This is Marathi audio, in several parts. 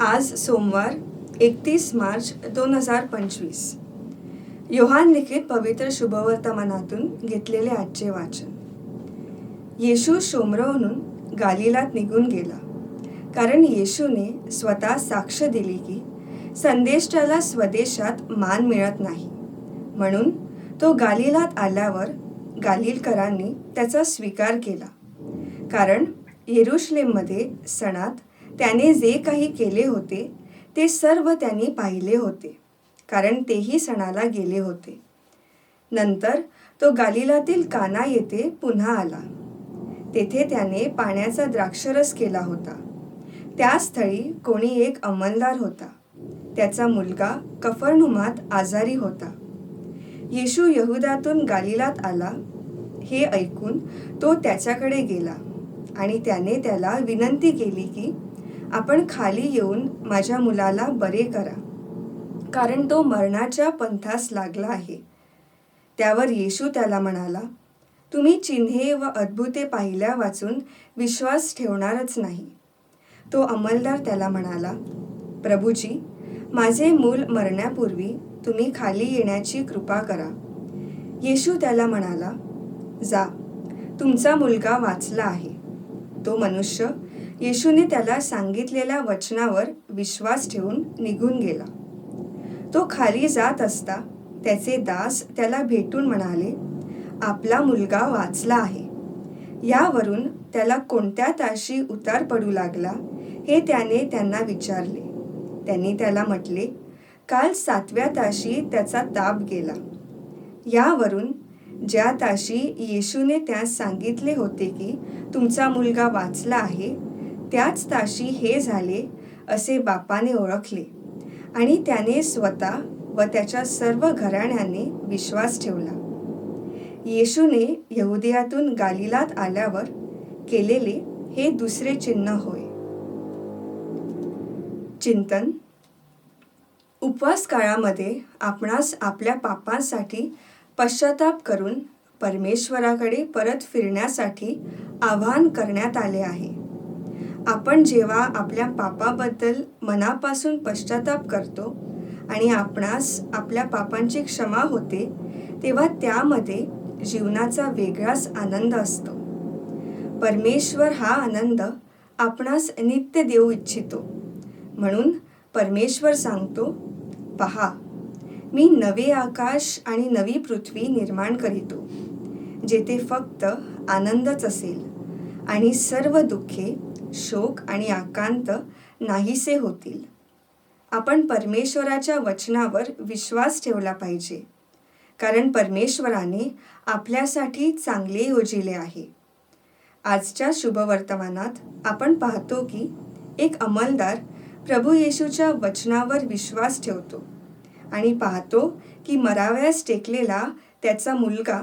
आज सोमवार एकतीस मार्च दोन हजार पंचवीस. योहान लिखित पवित्र शुभवर्तमानातून घेतलेले आजचे वाचन. येशू शोमरवून गालिलात निघून गेला. कारण येशूने स्वतः साक्ष दिली की संदेष्टाला स्वदेशात मान मिळत नाही. म्हणून तो गालिलात आल्यावर गालिलकरांनी त्याचा स्वीकार केला. कारण येरुश्लेममध्ये सणात त्याने जे काही केले होते ते सर्व त्यांनी पाहिले होते कारण तेही सणाला गेले होते. नंतर तो गालिलातील काना येथे पुन्हा आला. तेथे त्याने पाण्याचा द्राक्षरस केला होता. त्या स्थळी कोणी एक अंमलदार होता. त्याचा मुलगा कफरनुमात आजारी होता. येशू यहुदातून गालिलात आला. हे ऐकून तो त्याच्याकडे गेला आणि त्याने त्याला विनंती केली की आपण खाली येऊन माझ्या मुलाला बरे करा. कारण तो मरणाच्या पंथास लागला आहे. त्यावर येशू त्याला म्हणाला तुम्ही चिन्हे व अद्भुते पाहिल्या वाचून विश्वास ठेवणारच नाही. तो अंमलदार त्याला म्हणाला प्रभूजी माझे मूल मरण्यापूर्वी तुम्ही खाली येण्याची कृपा करा. येशू त्याला म्हणाला जा तुमचा मुलगा वाचला आहे. तो मनुष्य येशूने त्याला सांगितलेल्या वचनावर विश्वास ठेवून निघून गेला. तो खाली जात असता त्याचे दास त्याला भेटून म्हणाले आपला मुलगा वाचला आहे. यावरून त्याला कोणत्या ताशी उतार पडू लागला हे त्याने त्यांना विचारले. त्यांनी त्याला म्हटले काल सातव्या ताशी त्याचा ताप गेला. यावरून ज्या ताशी येशूने त्यास सांगितले होते की तुमचा मुलगा वाचला आहे त्याच ताशी हे झाले असे बापाने ओळखले. आणि त्याने स्वतः व त्याच्या सर्व घराण्याने विश्वास ठेवला. येशूने यहुदियातून गालिलात आल्यावर केलेले हे दुसरे चिन्ह होय. चिंतन. उपवास काळामध्ये आपणास आपल्या पापांसाठी पश्चाताप करून परमेश्वराकडे परत फिरण्यासाठी आवाहन करण्यात आले आहे. आपण जेव्हा आपल्या पापाबद्दल मनापासून पश्चाताप करतो आणि आपणास आपल्या पापांची क्षमा होते तेव्हा त्यामध्ये जीवनाचा वेगळाच आनंद असतो. परमेश्वर हा आनंद आपणास नित्य देऊ इच्छितो. म्हणून परमेश्वर सांगतो पहा मी नवे आकाश आणि नवी पृथ्वी निर्माण करीतो जेथे फक्त आनंदच असेल आणि सर्व दुःखे शोक आणि आकांत नाहीसे होतील. आपण परमेश्वराच्या वचनावर विश्वास ठेवला पाहिजे. कारण परमेश्वराने आपल्यासाठी चांगले योजिले आहे. आजच्या शुभवर्तमानात आपण पाहतो की एक अंमलदार प्रभू येशूच्या वचनावर विश्वास ठेवतो आणि पाहतो की मराव्यास टेकलेला त्याचा मुलगा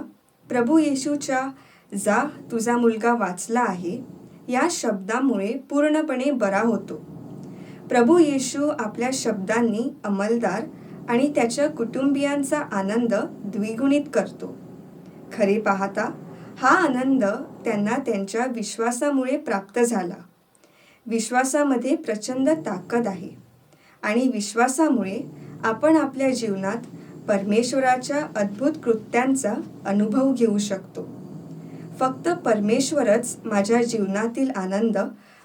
प्रभू येशूच्या जा तुझा मुलगा वाचला आहे या शब्दामुळे पूर्णपणे बरा होतो. प्रभू येशू आपल्या शब्दांनी अंमलदार आणि त्याच्या कुटुंबियांचा आनंद द्विगुणित करतो. खरे पाहता हा आनंद त्यांना त्यांच्या विश्वासामुळे प्राप्त झाला. विश्वासामध्ये प्रचंड ताकद आहे आणि विश्वासामुळे आपण आपल्या जीवनात परमेश्वराच्या अद्भुत कृत्यांचा अनुभव घेऊ शकतो. फक्त परमेश्वरच माझ्या जीवनातील आनंद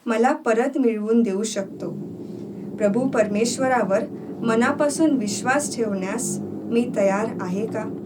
मला परत मिळवून देऊ शकतो. प्रभू परमेश्वरावर मनापासून विश्वास ठेवण्यास मी तयार आहे का?